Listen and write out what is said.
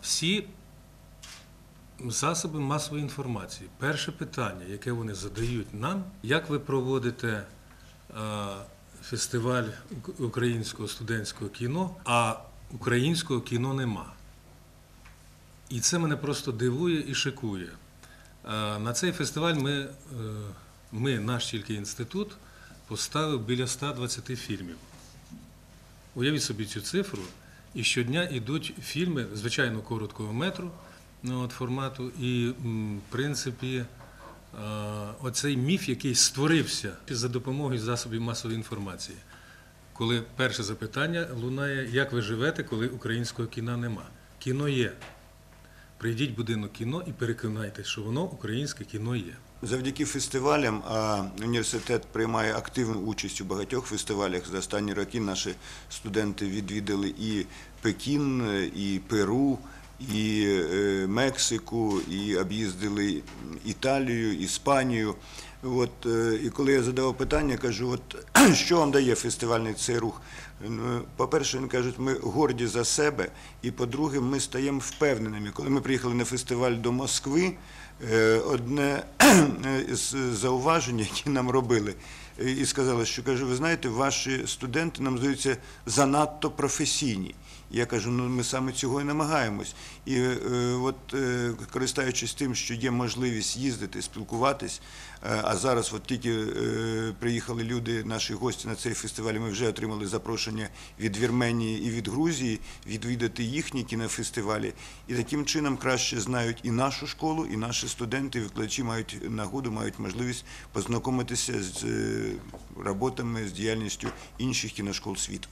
Всі засоби масової інформації. Перше питання, яке вони задають нам, як ви проводите е, фестиваль українського студентського кіно, а українського кіно нема. І це мене просто дивує і шикує. Е, На цей фестиваль ми, е, ми, наш тільки інститут, поставив біля 120 фільмів. Уявіть собі цю цифру, і щодня йдуть фільми, звичайно, короткого метру ну, от, формату, і, в принципі, е, оцей міф, який створився за допомогою засобів масової інформації. Коли перше запитання лунає, як ви живете, коли українського кіна нема? Кіно є. Прийдіть в будинок кіно і переконайтеся, що воно українське кіно є. Завдяки фестивалям університет приймає активну участь у багатьох фестивалях. За останні роки наші студенти відвідали і Пекін, і Перу, і е, Мексику, і об'їздили Італію, Іспанію. От, е, і коли я задавав питання, кажу, от що вам дає фестивальний цей рух? Ну, По-перше, він кажуть, ми горді за себе, і по-друге, ми стаємо впевненими. Коли ми приїхали на фестиваль до Москви, е, одне з зауважень, які нам робили, е, і сказали, що каже, ви знаєте, ваші студенти нам здаються занадто професійні. Я кажу, ну ми саме цього і намагаємось. І е, от е, користуючись тим, що є можливість їздити, спілкуватись, е, зараз от тільки е, приїхали люди, наші гості на цей фестиваль, ми вже отримали запрошення від Вірменії і від Грузії відвідати їхні кінофестивалі. І таким чином краще знають і нашу школу, і наші студенти, і викладачі мають нагоду, мають можливість познайомитися з е, роботами, з діяльністю інших кіношкол світу.